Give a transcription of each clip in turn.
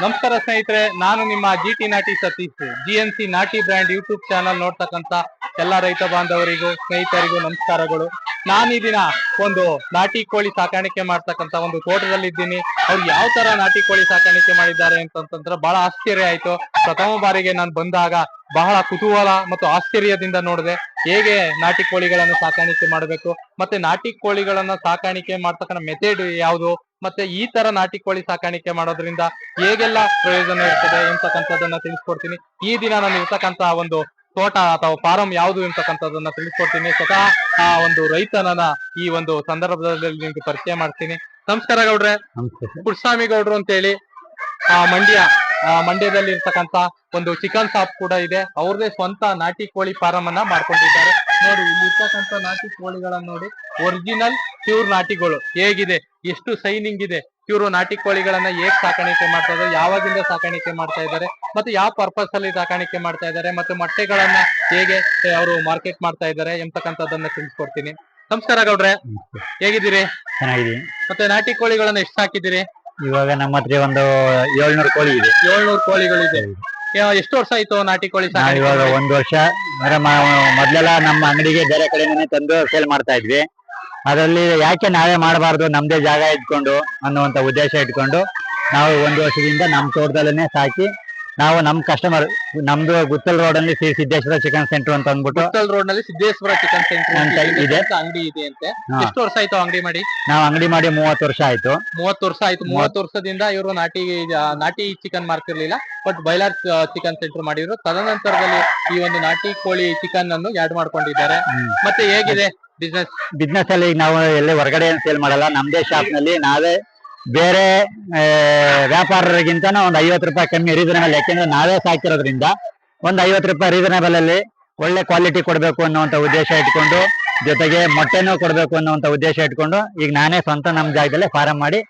ನಮಸ್ಕಾರ ಸ್ನೇಹಿತರೆ, ನಾನು ನಿಮ್ಮ G T Nati Satish G N C Nati brand YouTube channel ನೋಡ್ತಕ್ಕಂತ ಎಲ್ಲಾ ರೈತ ಬಾಂಧವರಿಗೂ, ಸ್ನೇಹಿತರಿಗೂ ನಮಸ್ಕಾರಗಳು. ನಾನು ಈ ದಿನ ಒಂದು ನಾಟಿ ಕೋಳಿ ಸಾಕಾಣಿಕೆ ಮಾಡ್ತಕ್ಕಂತ ಒಂದು ತೋಟದಲ್ಲಿ ಇದ್ದೀನಿ ಅವ್ರು ಯಾವ ತರ ನಾಟಿ ಕೋಳಿ ಸಾಕಾಣಿಕೆ ಮಾಡಿದ್ದಾರೆ ಅಂತಂತಂದ್ರೆ ಬಹಳ ಆಶ್ಚರ್ಯ ಆಯ್ತು. ಪ್ರಥಮ ಬಾರಿಗೆ ನಾನು ಬಂದಾಗ ಬಹಳ ಕುತೂಹಲ ಮತ್ತು ಆಶ್ಚರ್ಯದಿಂದ ನೋಡಿದೆ ಹೇಗೆ ನಾಟಿ ಕೋಳಿಗಳನ್ನು ಸಾಕಾಣಿಕೆ ಮಾಡಬೇಕು ಮತ್ತೆ ನಾಟಿ ಕೋಳಿಗಳನ್ನ ಸಾಕಾಣಿಕೆ ಮಾಡ್ತಕ್ಕಂಥ ಮೆಥಡ್ ಯಾವುದು ಮತ್ತೆ ಈ ತರ ನಾಟಿ ಕೋಳಿ ಸಾಕಾಣಿಕೆ ಮಾಡೋದ್ರಿಂದ ಹೇಗೆಲ್ಲ ಪ್ರಯೋಜನ ಇರ್ತದೆ ಎಂತಕ್ಕಂಥದ್ದನ್ನ ತಿಳಿಸ್ಕೊಡ್ತೀನಿ. ಈ ದಿನ ನಾನು ಇರ್ತಕ್ಕಂತ ಒಂದು ತೋಟ ಅಥವಾ ಫಾರಂ ಯಾವುದು ಎಂತಕ್ಕಂಥದ್ದನ್ನ ತಿಳಿಸ್ಕೊಡ್ತೀನಿ. ಸ್ವತಃ ಆ ಒಂದು ರೈತನನ್ನ ಈ ಒಂದು ಸಂದರ್ಭದಲ್ಲಿ ನಿಮ್ಗೆ ಪರಿಚಯ ಮಾಡ್ತೀನಿ. ನಮಸ್ಕಾರ ಗೌಡ್ರೆ. ಪುಟ್ಸ್ವಾಮಿ ಗೌಡ್ರು ಅಂತೇಳಿ ಆ ಮಂಡ್ಯ ಮಂಡ್ಯದಲ್ಲಿ ಇರ್ತಕ್ಕಂತ ಒಂದು ಚಿಕನ್ ಶಾಪ್ ಕೂಡ ಇದೆ. ಅವ್ರದೇ ಸ್ವಂತ ನಾಟಿ ಕೋಳಿ ಫಾರಂ ಅನ್ನ ಮಾಡ್ಕೊಂಡಿದ್ದಾರೆ. ನೋಡಿ ಇಲ್ಲಿ ಇರ್ತಕ್ಕಂತ ನಾಟಿ ಕೋಳಿಗಳನ್ನ ನೋಡಿ ಒರಿಜಿನಲ್ ಪ್ಯೂರ್ ನಾಟಿಗಳು ಹೇಗಿದೆ ಎಷ್ಟು ಸೈನಿಂಗ್ ಇದೆ. ಇವರು ನಾಟಿ ಕೋಳಿಗಳನ್ನ ಹೇಗ್ ಸಾಕಾಣಿಕೆ ಮಾಡ್ತಾ ಇದ್ದಾರೆ ಯಾವಾಗಿಂದ ಸಾಕಾಣಿಕೆ ಮಾಡ್ತಾ ಇದ್ದಾರೆ ಮತ್ತೆ ಯಾವ ಪರ್ಪಸ್ ಅಲ್ಲಿ ಸಾಕಾಣಿಕೆ ಮಾಡ್ತಾ ಇದ್ದಾರೆ ಮತ್ತೆ ಮೊಟ್ಟೆಗಳನ್ನ ಹೇಗೆ ಅವರು ಮಾರ್ಕೆಟ್ ಮಾಡ್ತಾ ಇದ್ದಾರೆ ಎಂತಕ್ಕಂಥದ್ದನ್ನ ತಿಳಿಸ್ಕೊಡ್ತೀನಿ. ನಮಸ್ಕಾರ ಗೌಡ್ರೆ. ಹೇಗಿದ್ದೀರಿ? ಚೆನ್ನಾಗಿದೆ ಮತ್ತೆ ನಾಟಿ ಕೋಳಿಗಳನ್ನ ಎಷ್ಟು ಸಾಕಿದ್ದೀರಿ? ಇವಾಗ ನಮ್ಮ ಹತ್ರ ಒಂದು ಏಳ್ನೂರು ಕೋಳಿ ಇದೆ. ಏಳ್ನೂರು ಕೋಳಿಗಳು ಇದೆ. ಎಷ್ಟು ವರ್ಷ ಆಯ್ತು ನಾಟಿ ಕೋಳಿ ನಾವು ಸಾಕಾಣಿಕೆ ಇವಾಗ ಮಾಡಿ? ಒಂದು ವರ್ಷ. ಅಂದ್ರೆ ಮ- ಮೊದ್ಲೆಲ್ಲ ನಮ್ಮ ಅಂಗಡಿಗೆ ಬೇರೆ ಕಡೆನೇ ತಂದು ಸೇಲ್ ಮಾಡ್ತಾ ಇದ್ವಿ. ಅದರಲ್ಲಿ ಯಾಕೆ ನಾವೇ ಮಾಡಬಾರ್ದು ನಮ್ದೇ ಜಾಗ ಇಟ್ಕೊಂಡು ಅನ್ನುವಂತ ಉದ್ದೇಶ ಇಟ್ಕೊಂಡು ನಾವು ಒಂದು ವರ್ಷದಿಂದ ನಮ್ಮ ತೋಟದಲ್ಲೇ ಸಾಕಿ ನಾವು ನಮ್ ಕಸ್ಟಮರ್ ನಮ್ದು ಗುತ್ತಲ್ ರೋಡ್ ಅಲ್ಲಿ ಶ್ರೀ ಸಿದ್ದೇಶ್ವರ ಚಿಕನ್ ಸೆಂಟರ್ ಅಂತ ಅಂದ್ಬಿಟ್ಟು ಗುತ್ತಲ್ ರೋಡ್ನಲ್ಲಿ ಸಿದ್ದೇಶ್ವರ ಚಿಕನ್ ಸೆಂಟರ್ ಅಂತ ಇದೆ. ಅಂಗಡಿ ಇದೆ ಅಂತೆ. ಎಷ್ಟು ವರ್ಷ ಆಯ್ತು ಅಂಗಡಿ ಮಾಡಿ? ನಾವು ಅಂಗಡಿ ಮಾಡಿ ಮೂವತ್ತು ವರ್ಷ ಆಯ್ತು. ಮೂವತ್ತು ವರ್ಷ ಆಯ್ತು. ಮೂವತ್ತು ವರ್ಷದಿಂದ ಇವರು ನಾಟಿ ನಾಟಿ ಚಿಕನ್ ಮಾರ್ತಿರ್ಲಿಲ್ಲ ಬಟ್ ಬೈಲಾರ್ ಚಿಕನ್ ಸೆಂಟರ್ ಮಾಡಿದ್ರು. ತದನಂತರದಲ್ಲಿ ಈ ಒಂದು ನಾಟಿ ಕೋಳಿ ಚಿಕನ್ ಅನ್ನು ಆಡ್ ಮಾಡ್ಕೊಂಡಿದ್ದಾರೆ. ಮತ್ತೆ ಹೇಗಿದೆ? ಬಿಸ್ನೆಸ್ ಬಿಸ್ನೆಸ್ ಅಲ್ಲಿ ನಾವು ಎಲ್ಲೇ ಹೊರಗಡೆ ಏನ್ ಸೇಲ್ ಮಾಡಲ್ಲ. ನಮ್ದೇ ಶಾಪ್ನಲ್ಲಿ ನಾವೇ ಬೇರೆ ವ್ಯಾಪಾರರಿಗಿಂತ ಒಂದ್ ಐವತ್ತು ರೂಪಾಯಿ ಕಮ್ಮಿ ರೀಸನಬಲ್ ಯಾಕೆಂದ್ರೆ ನಾವೇ ಸಾಕಿರೋದ್ರಿಂದ ಒಂದ್ ಐವತ್ತು ರೂಪಾಯಿ ರೀಸನಬಲ್ ಅಲ್ಲಿ ಒಳ್ಳೆ ಕ್ವಾಲಿಟಿ ಕೊಡ್ಬೇಕು ಅನ್ನುವಂತ ಉದ್ದೇಶ ಇಟ್ಕೊಂಡು ಜೊತೆಗೆ ಮೊಟ್ಟೆನೂ ಕೊಡ್ಬೇಕು ಅನ್ನುವಂತ ಉದ್ದೇಶ ಇಟ್ಕೊಂಡು ಈಗ ನಾನೇ ಸ್ವಂತ ನಮ್ ಜಾಗದಲ್ಲೇ ಫಾರಂ ಮಾಡಿ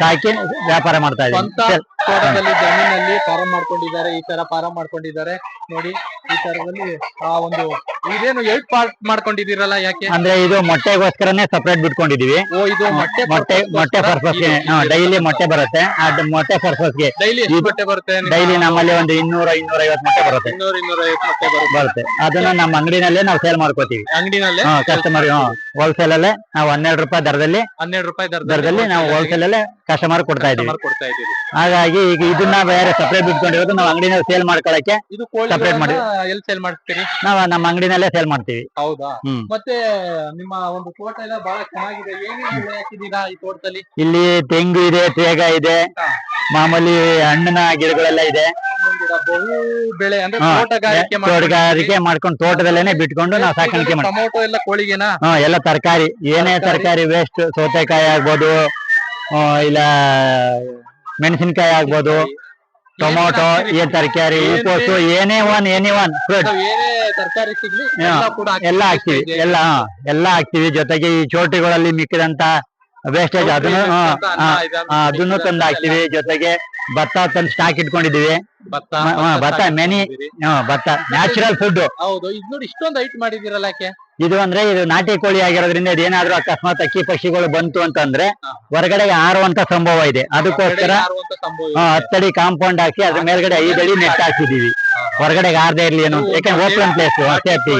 ಸಾಕಿ ವ್ಯಾಪಾರ ಮಾಡ್ತಾ ಇದ್ದೀನಿ. ತೋಟದಲ್ಲಿ ಜಮೀನಲ್ಲಿ ಫಾರಂ ಮಾಡ್ಕೊಂಡಿದ್ದಾರೆ ಈ ತರ ಫಾರಂ ಮಾಡ್ಕೊಂಡಿದ್ದಾರೆ. ನೋಡಿ ಈ ತರದಲ್ಲಿ ಆ ಒಂದು ಇದೇನು ಏಟ್ ಪಾರ್ಟ್ ಮಾಡ್ಕೊಂಡಿದ್ದೀರಲ್ಲ ಯಾಕೆ? ಅಂದ್ರೆ ಇದು ಮೊಟ್ಟೆಗೋಸ್ಕರನೇ ಸಪರೇಟ್ ಬಿಟ್ಕೊಂಡಿದೀವಿ. ಓ ಇದು ಮೊಟ್ಟೆ ಮೊಟ್ಟೆ ಮೊಟ್ಟೆ ಪರ್ಪಸ್ಗೆ ಡೈಲಿ ಮೊಟ್ಟೆ ಬರುತ್ತೆ. ಆ ಮೊಟ್ಟೆ ಪರ್ಪಸ್ಗೆ ಡೈಲಿ ಎಷ್ಟು ಮೊಟ್ಟೆ ಬರುತ್ತೆ? ಡೈಲಿ ನಮ್ಮಲ್ಲಿ ಒಂದು ಇನ್ನೂರ ಇನ್ನೂರ ಐವತ್ತು ಮೊಟ್ಟೆ ಬರುತ್ತೆ. ಇನ್ನೂರ ಇನ್ನೂರ ಐವತ್ತು ಮೊಟ್ಟೆ ಬರುತ್ತೆ. ಬರುತ್ತೆ. ಅದನ್ನ ನಮ್ಮ ಅಂಗಡಿನಲ್ಲೇ ನಾವು ಸೇಲ್ ಮಾಡ್ಕೋತೀವಿ. ಅಂಗಡಿನಲ್ಲೇ? ಕಸ್ಟಮರ್ ಹೋಲ್ಸೇಲ್ ಅಲ್ಲೇ ನಾವು ಹನ್ನೆರಡು ರೂಪಾಯಿ ದರದಲ್ಲಿ ಹನ್ನೆರಡು ರೂಪಾಯಿ ದರದಲ್ಲಿ ನಾವು ಹೋಲ್ಸೇಲ್ ಅಲ್ಲೇ ಕಸ್ಟಮರ್ ಕೊಡ್ತಾ ಇದೀವಿ ಕೊಡ್ತಾ ಇದ್ದೀರಿ. ಹಾಗಾಗಿ ಈಗ ಇದನ್ನ ಬೇರೆ ಸಪರೇಟ್ ಬಿಟ್ಕೊಂಡಿರೋದು ನಾವು ಅಂಗಡಿನಲ್ಲಿ ಸೇಲ್ ಮಾಡ್ಕೊಳಕ್ಕೆ ಇದು Separate ಮಾಡಿ. ಎಲ್ಲಿ ಸೇಲ್ ಮಾಡ್ತೀರಿ ನಾವು ನಮ್ಮ ಅಂಗಡಿನಲ್ಲೇ ಸೇಲ್ ಮಾಡ್ತೀವಿ. ಹೌದಾ? ಹ್ಮ್. ಮತ್ತೆ ನಿಮ್ಮ ಒಂದು ತೋಟ ಎಲ್ಲ ಬಹಳ ಚೆನ್ನಾಗಿದೆ. ಏನೇನು ಬೆಳೆ ಈ ತೋಟದಲ್ಲಿ? ಇಲ್ಲಿ ತೆಂಗು ಇದೆ ತೇಗ ಇದೆ ಮಾಮೂಲಿ ಹಣ್ಣಿನ ಗಿಡಗಳೆಲ್ಲ ಇದೆ. ಗಿಡ, ಬಹು ಬೆಳೆ ಅಂದ್ರೆ ಹಾ, ತೋಟಗಾರಿಕೆ ತೋಟಗಾರಿಕೆ ಮಾಡ್ಕೊಂಡು ತೋಟದಲ್ಲೇನೆ ಬಿಟ್ಕೊಂಡು ನಾವು ಸಾಕಾಣಿಕೆ ಮಾಡ್ತೀವಿ. ಟೊಮೊಟೊ ಎಲ್ಲ ಕೋಳಿಗೆನಾ? ಹಾ ಎಲ್ಲ ತರಕಾರಿ. ಏನೇ ತರಕಾರಿ. ವೇಸ್ಟ್ ಸೌತೆಕಾಯಿ ಆಗ್ಬೋದು ಆ, ಇಲ್ಲ ಮೆಣಸಿನಕಾಯಿ ಆಗ್ಬೋದು. ಟೊಮೊಟೊ ಈ ತರಕಾರಿ ಹೂಕೋಸು ಏನೇ ಒನ್ ಎನಿ ಒನ್ ಫ್ರೂಟ್ ಏನೇ ತರಕಾರಿ ಸಿಗ್ಲಿ ಎಲ್ಲ ಕೂಡ ಎಲ್ಲ ಹಾಕ್ತಿವಿ. ಎಲ್ಲ ಹಾ, ಎಲ್ಲ ಹಾಕ್ತಿವಿ. ಜೊತೆಗೆ ಈ ಚೋಟಿಗಳಲ್ಲಿ ಮಿಕ್ಕಿದಂತ ವೇಸ್ಟೇಜ್ ಅದನ್ನು ಹಾ, ಹಾ, ಹಾ, ಅದನ್ನು ತಂದು ಹಾಕ್ತಿವಿ ಜೊತೆಗೆ ಭತ್ತ ತಂದು ಸ್ಟಾಕ್ ಇಟ್ಕೊಂಡಿದೀವಿ. ಭತ್ತ ಮೆನಿ ಹಾ, ಭತ್ತ ನ್ಯಾಚುರಲ್ ಫುಡ್ ಹೌದು ಇದು ನೋಡಿ ಇಷ್ಟೊಂದು ಹೈಟ್ ಮಾಡಿದಿರಲ್ಲ ಯಾಕೆ? ಇದು ಅಂದ್ರೆ ಇದು ನಾಟಿ ಕೋಳಿ ಆಗಿರೋದ್ರಿಂದ ಇದೇನಾದ್ರೂ ಅಕಸ್ಮಾತ್ ಅಕ್ಕಿ ಪಕ್ಷಿಗಳು ಬಂತು ಅಂತಂದ್ರೆ ಹೊರಗಡೆಗೆ ಹೊರಗಡೆ ಆರುವಂತ ಸಂಭವ ಇದೆ. ಅದಕ್ಕೋಸ್ಕರ ಹಾರುವಂತ. ಹತ್ತಡಿ ಕಾಂಪೌಂಡ್ ಹಾಕಿ ಅದ್ರ ಮೇಲ್ಗಡೆ ಐದಡಿ ನೆಟ್ ಹಾಕಿದೀವಿ ಹೊರಗಡೆ ಆರ್ದೇ ಇರ್ಲಿ ಏನು. ಯಾಕಂದ್ರೆ ಓಪನ್ ಪ್ಲೇಸ್ ಸೇಫ್ಟಿ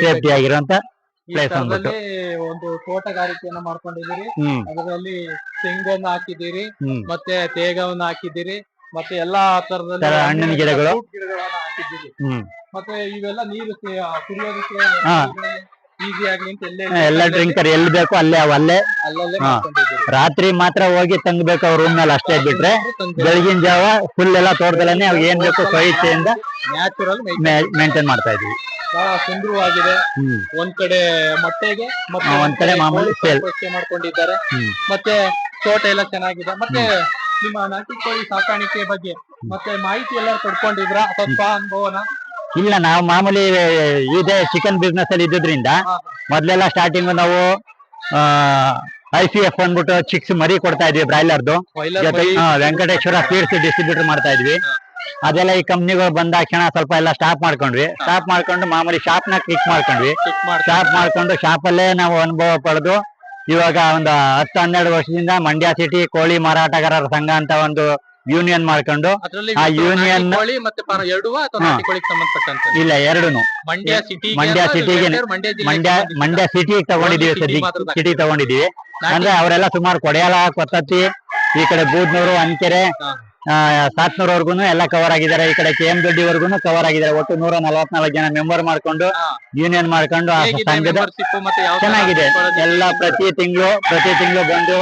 ಸೇಫ್ಟಿ ಆಗಿರುವಂತ ಈ place ಒಂದು ತೋಟಗಾರಿಕೆಯನ್ನ ಮಾಡ್ಕೊಂಡಿದ್ದೀರಿ. ಅದರಲ್ಲಿ ತೆಂಗನ್ನು ಹಾಕಿದ್ದೀರಿ. ಮತ್ತೆ ತೇಗವನ್ನು ಹಾಕಿದ್ದೀರಿ. ಮತ್ತೆ ಎಲ್ಲಾ ತರದಲ್ಲಿ ತರ ಹಣ್ಣಿನ ಗಿಡಗಳು. ಗಿಡಗಳನ್ನ ಹಾಕಿದ್ದೀರಿ. ಮತ್ತೆ ಇವೆಲ್ಲ ನೀರು ಕುಡಿಯೋದಕ್ಕೆ ಎಲ್ಲೇ ಎಲ್ಲ ಡ್ರಿಂಕರ್ ಎಲ್ಲಿ ಬೇಕು ಅಲ್ಲೇ ಅವಲ್ಲೇ ರಾತ್ರಿ ಮಾತ್ರ ಹೋಗಿ ತಂಗ್ಬೇಕು ಅವ್ರ ರೂಮ್ನಲ್ಲಿ ಅಷ್ಟೇ ಬಿಟ್ರೆ. ಬೆಳಗಿನ ಜಾವ ಫುಲ್ ಎಲ್ಲ ತೋಟದಲ್ಲೇ ಅವ್ರಿಗೆ ಏನ್ ಬೇಕು ಸ್ವಇಚ್ಛೆಯಿಂದ ನ್ಯಾಚುರಲ್ ಮೇಂಟೈನ್ ಮಾಡ್ತಾ ಇದೀವಿ ಬಹಳ ಸುಂದರವಾಗಿದೆ. ಒಂದ್ ಕಡೆ ಮೊಟ್ಟೆಗೆ ಒಂದ್ ಕಡೆ ಮಾಮೂಲಿ. ಮಾಡ್ಕೊಂಡಿದ್ದಾರೆ. ಮತ್ತೆ ತೋಟ ಎಲ್ಲ ಚೆನ್ನಾಗಿದೆ. ಮತ್ತೆ ನಿಮ್ಮ ನಾಟಿ ಕೋಳಿ ಸಾಕಾಣಿಕೆ ಬಗ್ಗೆ ಮತ್ತೆ ಮಾಹಿತಿ ಎಲ್ಲ ಪಡ್ಕೊಂಡಿದ್ರ ಸ್ವಲ್ಪ ಅನುಭವನ? ಇಲ್ಲ ನಾವು ಮಾಮೂಲಿ ಇದೆ ಚಿಕನ್ ಬಿಸ್ನೆಸ್ ಅಲ್ಲಿ ಇದ್ದಿದ್ರಿಂದ ಮೊದ್ಲೆಲ್ಲ ಸ್ಟಾರ್ಟಿಂಗ್ ನಾವು ಐ ಸಿ ಎಫ್ ಅಂದ್ಬಿಟ್ಟು ಚಿಕ್ಸ್ ಮರಿ ಕೊಡ್ತಾ ಇದ್ವಿ ಬ್ರಾಯ್ಲರ್ದು ವೆಂಕಟೇಶ್ವರ ಫೀಡ್ಸ್ ಡಿಸ್ಟ್ರಿಬ್ಯೂಟರ್ ಮಾಡ್ತಾ ಇದ್ವಿ. ಅದೆಲ್ಲ ಈ ಕಂಪ್ನಿಗಳು ಬಂದಾಕ್ಷಣ ಸ್ವಲ್ಪ ಎಲ್ಲ ಸ್ಟಾಪ್ ಮಾಡ್ಕೊಂಡ್ವಿ. ಸ್ಟಾಪ್ ಮಾಡ್ಕೊಂಡು ಮಾಮೂಲಿ ಶಾಪ್ನ ಕ್ಲಿಕ್ ಮಾಡ್ಕೊಂಡ್ವಿ. ಸ್ಟಾಪ್ ಮಾಡ್ಕೊಂಡು. ಶಾಪ್ ಅಲ್ಲೇ ನಾವು ಅನುಭವ ಪಡೆದು ಇವಾಗ ಒಂದು ಹತ್ತು ಹನ್ನೆರಡು ವರ್ಷದಿಂದ ಮಂಡ್ಯ ಸಿಟಿ ಕೋಳಿ ಮಾರಾಟಗಾರರ ಸಂಘ ಅಂತ ಒಂದು ಯೂನಿಯನ್ ಮಾಡ್ಕೊಂಡು ಆ ಯೂನಿಯನ್ ಇಲ್ಲ ಎರಡುನು. ಮಂಡ್ಯ ಸಿಟಿ ಮಂಡ್ಯ ಸಿಟಿಗೆ ಮಂಡ್ಯ ಮಂಡ್ಯ ಸಂಬಂಧಿಸಿದ ಸಿಟಿ ತಗೊಂಡಿದೀವಿ Only ಸದ್ಯ ಸಿಟಿ ತಗೊಂಡಿದೀವಿ ಅಂದ್ರೆ ಅವರೆಲ್ಲ ಸುಮಾರು ಕೊಡೆಯಲ ಕೊತ್ತತ್ತಿ ಈ ಕಡೆ ಬೂದ್ನೂರು ಅಂಕೆರೆ ಸಾತ್ನೂರ್ ವರ್ಗು ಎಲ್ಲ ಕವರ್ ಆಗಿದ್ದಾರೆ. ಈ ಕಡೆ ಕೆ ಎಂ ದೊಡ್ಡಿವರೆಗೂ ಕವರ್ ಆಗಿದ್ದಾರೆ. ಒಟ್ಟು ನೂರ ನಲವತ್ನಾಲ್ಕು ಜನ ಮೆಂಬರ್ ಮಾಡ್ಕೊಂಡು ಯೂನಿಯನ್ ಮಾಡ್ಕೊಂಡು ಆ ಸಂಘದ ಚೆನ್ನಾಗಿದೆ? ಎಲ್ಲ ಪ್ರತಿ ತಿಂಗಳು ಪ್ರತಿ ತಿಂಗಳು ಬಂದು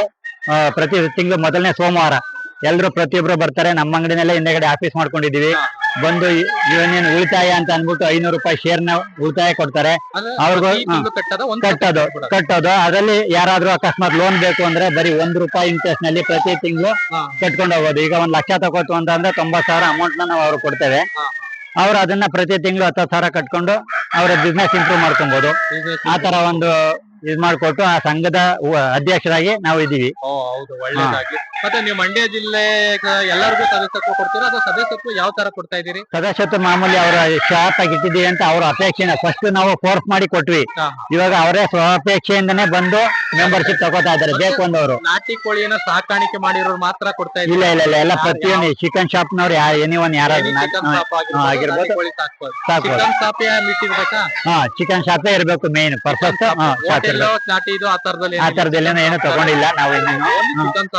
ಪ್ರತಿ ತಿಂಗಳು ಮೊದಲನೇ ಸೋಮವಾರ. ಎಲ್ರು ಪ್ರತಿಯೊಬ್ರು ಬರ್ತಾರೆ. ನಮ್ಮ ಅಂಗಡಿನಲ್ಲೇ ಹಿಂದೆಗಡೆ ಆಫೀಸ್ ಮಾಡ್ಕೊಂಡಿದೀವಿ ಬಂದು ಯೂನಿಯನ್ ಉಳಿತಾಯ ಅಂತ ಅನ್ಬಿಟ್ಟು ಐನೂರು ರೂಪಾಯಿ ಶೇರ್ನ ಉಳಿತಾಯ ಕೊಡ್ತಾರೆ. ಅಂದ್ರೆ ಅವ್ರಿಗೂ- ಕಟ್ಟೋದ ಕಟ್ಟೋದು ಅದರಲ್ಲಿ ಯಾರಾದ್ರೂ ಅಕಸ್ಮಾತ್ ಲೋನ್ ಬೇಕು ಅಂದ್ರೆ ಬರೀ ಒಂದ್ ರೂಪಾಯಿ ಇಂಟ್ರೆಸ್ಟ್ನಲ್ಲಿ ಪ್ರತಿ ತಿಂಗಳು ಕಟ್ಕೊಂಡು ಹೋಗೋದು. ಈಗ ಒಂದ್ ಲಕ್ಷ ತಗೋತು ಅಂತಂದ್ರೆ ತೊಂಬತ್ ಸಾವಿರ ಅಮೌಂಟ್ನ ನಾವು ಅವ್ರು ಕೊಡ್ತೇವೆ. ಅವ್ರು ಅದನ್ನ ಪ್ರತಿ ತಿಂಗಳು ಹತ್ತು ಸಾವಿರ ಕಟ್ಕೊಂಡು ಅವರ ಬಿಸ್ನೆಸ್ ಇಂಪ್ರೂವ್ ಮಾಡ್ಕೊಬಹುದು ಆ ತರ ಒಂದು ಇದ್ ಮಾಡ್ಕೊಟ್ಟು ಆ ಸಂಘದ ಅಧ್ಯಕ್ಷರಾಗಿ ನಾವು ಇದೀವಿ. ಮತ್ತೆ ನೀವು ಮಂಡ್ಯ ಜಿಲ್ಲೆ ಎಲ್ಲರಿಗೂ ಸದಸ್ಯತ್ವ ಕೊಡ್ತೀರಾ? ಅಥವಾ ಸದಸ್ಯತ್ವ ಯಾವ ತರ ಕೊಡ್ತಾ ಇದೀರಿ ಸದಸ್ಯತ್ವ ಮಾಮೂಲಿ ಅವರ ಶಾರ್ಟ್ ಆಗಿ ಇಟ್ಟಿದ್ದೀವಿ ಅಂತ ಅವ್ರ ಅಪೇಕ್ಷೆನ ಫಸ್ಟ್ ನಾವು ಫೋರ್ಸ್ ಮಾಡಿ ಕೊಟ್ವಿ. ಇವಾಗ ಅವರೇ ಸ್ವಅಪೇಕ್ಷೆಯಿಂದನೇ ಬಂದು ಮೆಂಬರ್ಶಿಪ್ ತಗೋತಾ ಇದ್ದಾರೆ. ಬೇಕು ಅಂದವರು. ನಾಟಿ ಕೋಳಿಯನ್ನ ಸಾಕಾಣಿಕೆ ಮಾಡಿರೋರು ಮಾತ್ರ ಕೊಡ್ತಾ ಇದ್ದೀರಿ. ಇಲ್ಲ ಇಲ್ಲ ಇಲ್ಲ. ಎಲ್ಲ ಪ್ರತಿಯೊಂದು ಚಿಕನ್ ಶಾಪ್ ನವ್ರು ಎನಿ ಒನ್ ಯಾರಾದ್ರೂ ಚಿಕನ್ ಹಾ, ಶಾಪ್ ಆಗಿರ್ಬೋದು, ಚಿಕನ್ ಇಟ್ಟಿರ್ಬೇಕಾ? ಹಾ ಚಿಕನ್ ಶಾಪೇ ಇರ್ಬೇಕು ಮೇನ್ ನಾಟಿ ಇದು ಆ ತರದಲ್ಲಿ ಆ ತರದೆಲ್ಲ ಏನು ತಗೊಂಡಿಲ್ಲ. ನಾವು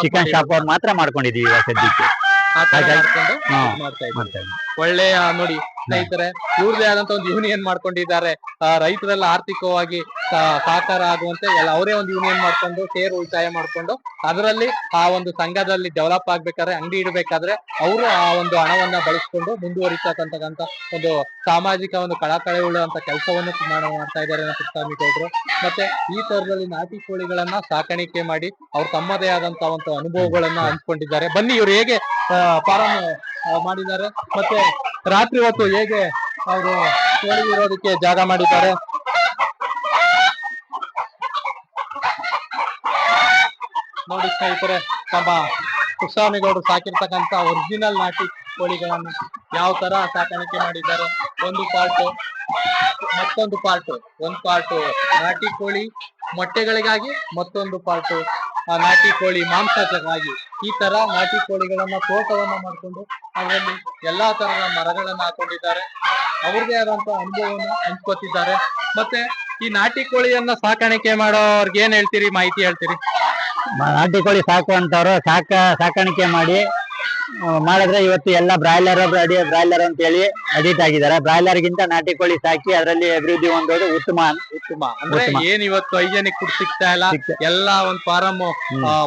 ಚಿಕನ್ ಶಾಪ್ ಅವ್ರು ಮಾತ್ರ ಮಾಡ್ಕೊಂಡಿದೀವಿ ಸದ್ಯಕ್ಕೆ. ಆ ತರ ಹಾಗಾಗಿ- ಮಾಡ್ಕೊಂಡು ಇದ್ ಮಾಡ್ತಾ ಇದ್ದೀವಿ ಮಾಡ್ತಾ ಇದ್ದೀವಿ. ಒಳ್ಳೆಯ ನೋಡಿ ಸ್ನೇಹಿತರೆ ಇವ್ರದೇ ಆದಂತ ಒಂದು ಯೂನಿಯನ್ ಮಾಡ್ಕೊಂಡಿದ್ದಾರೆ. ಆ, ರೈತರೆಲ್ಲ ಆರ್ಥಿಕವಾಗಿ ಸಾ- ಸಾಕಾರ ಆಗುವಂತೆ ಎಲ್ಲ ಅವರೇ ಒಂದು ಯೂನಿಯನ್ ಮಾಡ್ಕೊಂಡು ಶೇರ್ ಉಳಿತಾಯ ಮಾಡ್ಕೊಂಡು ಅದರಲ್ಲಿ ಆ ಒಂದು ಸಂಘದಲ್ಲಿ ಡೆವಲಪ್ ಆಗ್ಬೇಕಾದ್ರೆ ಅಂಗಡಿ ಇಡಬೇಕಾದ್ರೆ ಅವರು ಆ ಒಂದು ಹಣವನ್ನ ಬಳಸ್ಕೊಂಡು ಮುಂದುವರಿತಕ್ಕಂತಕ್ಕಂತ ಒಂದು ಸಾಮಾಜಿಕ ಒಂದು ಕಳಕಳೆ ಉಳ್ಳುವಂತ ಕೆಲಸವನ್ನು ಮಾಡ- ಮಾಡ್ತಾ ಇದ್ದಾರೆ ನಮ್ಮ ಪುಟ್ಟಸ್ವಾಮಿ ಗೌಡ್ರು ಮತ್ತೆ ಈ ತರದಲ್ಲಿ ನಾಟಿ ಕೋಳಿಗಳನ್ನ ಸಾಕಾಣಿಕೆ ಮಾಡಿ ಅವ್ರು ತಮ್ಮದೇ ಆದಂತ ಒಂದು ಅನುಭವಗಳನ್ನ ಹಂಚ್ಕೊಂಡಿದ್ದಾರೆ. ಬನ್ನಿ ಇವ್ರು ಹೇಗೆ ಫಾರಂ ಮಾಡಿದ್ದಾರೆ. ಮತ್ತೆ ರಾತ್ರಿ ಹೊತ್ತು ಹೇಗೆ ಅವರು ಕೋಳಿ ಇರೋದಕ್ಕೆ ಜಾಗ ಮಾಡಿದ್ದಾರೆ? ನೋಡಿ ಸ್ನೇಹಿತರೆ ತಮ್ಮ ಕುಸ್ವಾಮಿಗೌಡರು ಸಾಕಿರ್ತಕ್ಕಂತ ಒರಿಜಿನಲ್ ನಾಟಿ ಕೋಳಿಗಳನ್ನು ಯಾವ ತರ ಸಾಕಾಣಿಕೆ ಮಾಡಿದ್ದಾರೆ? ಒಂದು ಪಾರ್ಟ್, ಮತ್ತೊಂದು ಪಾರ್ಟ್, ಒಂದು ಪಾರ್ಟ್ ನಾಟಿ ಕೋಳಿ ಮೊಟ್ಟೆಗಳಿಗಾಗಿ, ಮತ್ತೊಂದು ಪಾರ್ಟ್ ನಾಟಿ ಕೋಳಿ ಮಾಂಸಕ್ಕಾಗಿ. ಈ ತರ ನಾಟಿ ಕೋಳಿಗಳನ್ನ ತೋಟವನ್ನ ಮಾಡ್ಕೊಂಡು ಅದರಲ್ಲಿ ಎಲ್ಲಾ ತರದ ಮರಗಳನ್ನ ಹಾಕೊಂಡಿದ್ದಾರೆ. ಅವ್ರದೇ ಆದಂತ ಅನುಭವವನ್ನ ಹಂಚ್ಕೋತಿದ್ದಾರೆ. ಮತ್ತೆ ಈ ನಾಟಿ ಕೋಳಿಯನ್ನ ಸಾಕಾಣಿಕೆ ಮಾಡೋರ್ಗೆ ಏನ್ ಹೇಳ್ತೀರಿ? ಮಾಹಿತಿ ಹೇಳ್ತೀರಿ? ನಾಟಿ ಕೋಳಿ ಸಾಕುವಂತವ್ರು ಸಾಕ, ಸಾಕಾಣಿಕೆ ಮಾಡಿ ಮಾಡಿದ್ರೆ ಇವತ್ತು ಎಲ್ಲ ಬ್ರಾಯ್ಲರ್ ಅಡಿ ಬ್ರಾಯ್ಲರ್ ಅಂತ ಹೇಳಿ ಅಡಿಟ್ ಆಗಿದ್ದಾರೆ ಬ್ರಾಯ್ಲರ್ ಗಿಂತ ನಾಟಿ ಕೋಳಿ ಸಾಕಿ ಅದರಲ್ಲಿ ಅಭಿವೃದ್ಧಿ ಹೊಂದೋದು ಉತ್ತಮ ಉತ್ತಮ ಅಂದ್ರೆ ಉತ್ತಮ. ಏನ್ ಇವತ್ತು ಹೈಜೆನಿಕ್ ಫುಡ್ ಸಿಗ್ತಾ ಇಲ್ಲ ಸಿಗ್ತಾ- ಎಲ್ಲಾ ಒಂದ್ ಫಾರಂ.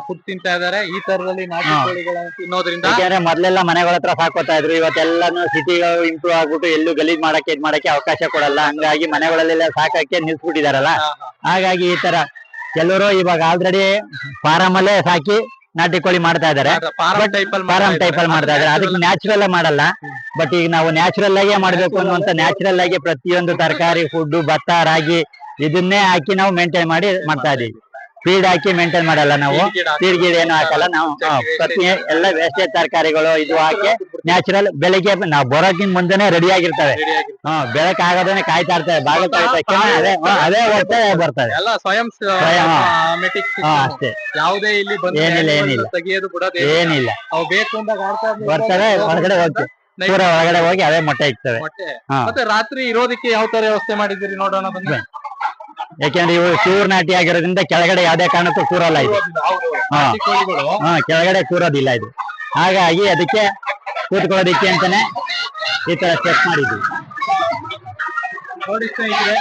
ಫುಡ್ ತಿಂತಾ ಇದಾರೆ ಈ ತರದಲ್ಲಿ ನಾಟಿ ಹಾ. ಕೋಳಿಗಳನ್ನ ತಿನ್ನೋದ್ರಿಂದ ಯಾಕೆಂದ್ರೆ ಮೊದ್ಲೆಲ್ಲ ಮನೆಗಳ ಹತ್ರ ಸಾಕೋತಾ ಇದ್ರು ಇವತ್ತೆಲ್ಲಾನು ಸಿಟಿಗಳು ಇಂಪ್ರೂವ್ ಆಗ್ಬಿಟ್ಟು ಎಲ್ಲೂ ಗಲೀಜ್ ಮಾಡಕ್ಕೆ ಇದ್ ಮಾಡಕ್ಕೆ ಅವಕಾಶ ಕೊಡಲ್ಲ ಹಂಗಾಗಿ ಮನೆಗಳಲ್ಲೆಲ್ಲ ಸಾಕಕ್ಕೆ ನಿಲ್ಸ್ಬಿಟ್ಟಿದಾರಲ್ಲ ಹಾ, ಹಾ. ಹಾಗಾಗಿ ಈ ತರ ಕೆಲವರು ಇವಾಗ ಆಲ್ರೆಡಿ ಫಾರಂ ಅಲ್ಲೇ ಸಾಕಿ ನಾಟಿ ಕೋಳಿ ಮಾಡ್ತಾ ಇದಾರೆ. ಫಾರಂ ಟೈಪ್ ಅಲ್ಲಿ ಮಾಡ್ತಾ ಇದಾರೆ. ಅದಕ್ಕೆ ನ್ಯಾಚುರಲ್ ಮಾಡಲ್ಲ. ಬಟ್ ಈಗ ನಾವು ನ್ಯಾಚುರಲ್ ಆಗೇ ಮಾಡ್ಬೇಕು ಅನ್ನುವಂತ ನ್ಯಾಚುರಲ್ ಆಗಿ ಪ್ರತಿಯೊಂದು ತರಕಾರಿ ಫುಡ್ ಭತ್ತ ರಾಗಿ ಇದನ್ನೇ ಹಾಕಿ ನಾವು ಮೇಂಟೈನ್ ಮಾಡಿ ಮಾಡ್ತಾ ಇದೀವಿ. ಫೀಡ್ ಹಾಕಿ ಮೇಂಟೈನ್ ಮಾಡಲ್ಲ ನಾವು. ಫೀಡ್ ಗೀಡ್ ಏನು ಹಾಕಲ್ಲ ನಾವು. ಪ್ರತಿ ಎಲ್ಲ ವೇಸ್ಟೇಜ್ ತರಕಾರಿಗಳು ಇದು ಹಾಕಿ ನ್ಯಾಚುರಲ್ ಬೆಳಿಗ್ಗೆ ನಾವು ಬರೋಕ್ಕಿಂತ ಮುಂದೆನೆ ರೆಡಿ ಆಗಿರ್ತವೆ. ಹಾ ಬೆಳಕ್ ಆಗೋದನ್ನೇ ಕಾಯ್ತಾ ಇರ್ತವೆ. ಬಾಗಿಲು ಅದೇ ಅದೇ ಬರ್ತದೆ. ಎಲ್ಲ ಸ್ವಯಂ ಅಷ್ಟೇ. ಯಾವುದೇ ಇಲ್ಲಿ ಏನಿಲ್ಲ, ಏನಿಲ್ಲ. ಏನಿಲ್ಲ. ಬರ್ತವೆ ಹೊರಗಡೆ ಹೋಗ್ತೀವಿ. ಪೂರ ಒಳಗಡೆ ಹೋಗಿ ಅದೇ ಮೊಟ್ಟೆ ಇಕ್ತವೆ. ಮತ್ತೆ ರಾತ್ರಿ ಇರೋದಕ್ಕೆ ಯಾವ ತರ ವ್ಯವಸ್ಥೆ ಮಾಡಿದ್ದೀರಿ ನೋಡೋಣ ಬಂದ್ರೆ. ಯಾಕೆಂದ್ರೆ ಇವು ಚೂರ್ ನಾಟಿ ಆಗಿರೋದ್ರಿಂದ ಕೆಳಗಡೆ ಯಾವ್ದೇ ಕಾರಣಕ್ಕೂ ಕೂರಲ್ಲ ಇದು. ಹಾ. ಹಾ ಕೆಳಗಡೆ ಕೂರೋದಿಲ್ಲ ಇದು. ಹಾಗಾಗಿ ಅದಕ್ಕೆ ಕೂತ್ಕೊಳ್ಳೋದಿಕ್ಕೆ ಅಂತಾನೆ ಈ ತರ ಸ್ಟೆಪ್ ಮಾಡಿದ್ವಿ. ನೋಡಿ ಸ್ನೇಹಿತರೆ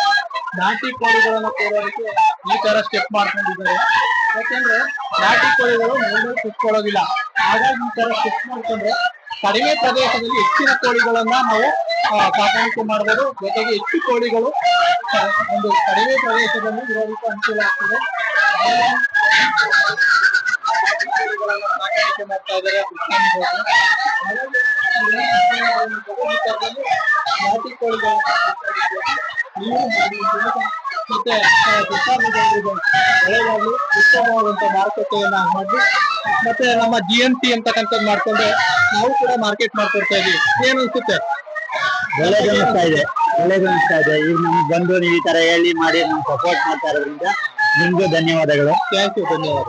ನಾಟಿ ಕೋಳಿಗಳನ್ನು ಕೂರೋದಕ್ಕೆ ಈ ತರ ಸ್ಟೆಪ್ ಮಾಡ್ಕೊಂಡಿದ್ದಾರೆ. ಯಾಕಂದ್ರೆ ನಾಟಿ ಕೋಳಿಗಳು ಮೇಲೆ ಕುತ್ಕೊಳ್ಳೋದಿಲ್ಲ. ಹಾಗಾಗಿ ಈ ತರ ಸ್ಟೆಪ್ ಮಾಡ್ಕೊಂಡ್ರೆ ಕಡಿಮೆ ಪ್ರದೇಶದಲ್ಲಿ ಹೆಚ್ಚಿನ ಕೋಳಿಗಳನ್ನ ನಾವು ಸಾಕಾಣಿಕೆ ಮಾಡಬಹುದು ಜೊತೆಗೆ ಹೆಚ್ಚು ಕೋಳಿಗಳು ಒಂದು ಕಡಿಮೆ ಪ್ರದೇಶದಲ್ಲಿ ಇರೋದಕ್ಕೆ ಅನುಕೂಲ ಆಗ್ತದೆ. ಸಾಕಾಣಿಕೆ ಮಾಡ್ತಾ ಇದ್ದಾರೆ ಉತ್ತಮವಾದಂತ ಮಾರುಕಟ್ಟೆಯನ್ನ ಮಾಡಿ ಮತ್ತೆ ನಮ್ಮ ಜಿ ಎನ್ ಸಿ ಅಂತಕ್ಕಂಥದ್ದು ಮಾಡ್ಕೊಂಡ್ರೆ ನಾವು ಕೂಡ ಮಾರ್ಕೆಟ್ ಮಾಡ್ಕೊಡ್ತಾ ಇದೀವಿ. ಏನ್ ಅನ್ಸುತ್ತೆ? ಇದೆ. ಒಳ್ಳೇದು ಅನಿಸ್ತಾ ಇದೆ. ಈಗ ನಮ್ಗೆ ಬಂದು ನೀವು ಈ ತರ ಹೇಳಿ ಮಾಡಿ ನಮ್ಗೆ ಸಪೋರ್ಟ್ ಮಾಡ್ತಾ ಇರೋದ್ರಿಂದ ನಿಮ್ಗೂ ಧನ್ಯವಾದಗಳು. ಥ್ಯಾಂಕ್ ಯು ಧನ್ಯವಾದ